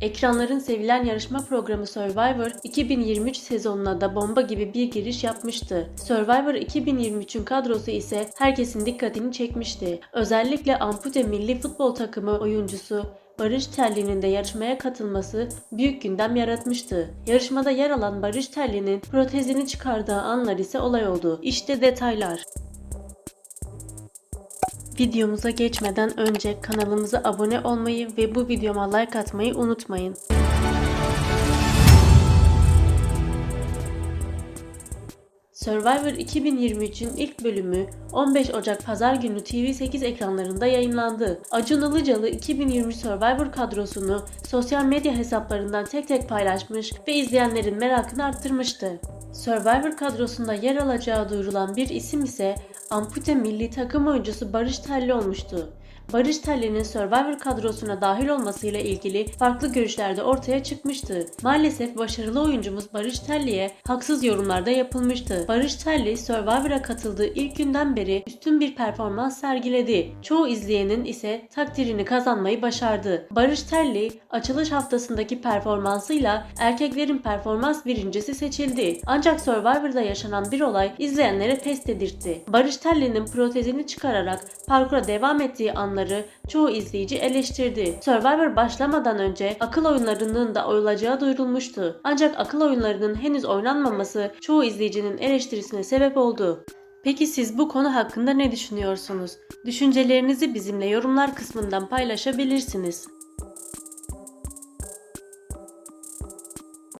Ekranların sevilen yarışma programı Survivor 2023 sezonuna da bomba gibi bir giriş yapmıştı. Survivor 2023'ün kadrosu ise herkesin dikkatini çekmişti. Özellikle ampute milli futbol takımı oyuncusu Barış Terli'nin de yarışmaya katılması büyük gündem yaratmıştı. Yarışmada yer alan Barış Terli'nin protezini çıkardığı anlar ise olay oldu. İşte detaylar. Videomuza geçmeden önce kanalımıza abone olmayı ve bu videoma like atmayı unutmayın. Survivor 2023'ün ilk bölümü 15 Ocak Pazar günü TV8 ekranlarında yayınlandı. Acun Ilıcalı 2020 Survivor kadrosunu sosyal medya hesaplarından tek tek paylaşmış ve izleyenlerin merakını arttırmıştı. Survivor kadrosunda yer alacağı duyurulan bir isim ise ampute milli takım oyuncusu Barış Telli olmuştu. Barış Telli'nin Survivor kadrosuna dahil olmasıyla ilgili farklı görüşler de ortaya çıkmıştı. Maalesef başarılı oyuncumuz Barış Telli'ye haksız yorumlarda yapılmıştı. Barış Telli Survivor'a katıldığı ilk günden beri üstün bir performans sergiledi. Çoğu izleyenin ise takdirini kazanmayı başardı. Barış Telli açılış haftasındaki performansıyla erkeklerin performans birincisi seçildi. Ancak Survivor'da yaşanan bir olay izleyenlere pes dedirtti. Barış Telli'nin protezini çıkararak parkura devam ettiği anları çoğu izleyici eleştirdi. Survivor başlamadan önce akıl oyunlarının da oyulacağı duyurulmuştu. Ancak akıl oyunlarının henüz oynanmaması çoğu izleyicinin eleştirisine sebep oldu. Peki siz bu konu hakkında ne düşünüyorsunuz? Düşüncelerinizi bizimle yorumlar kısmından paylaşabilirsiniz.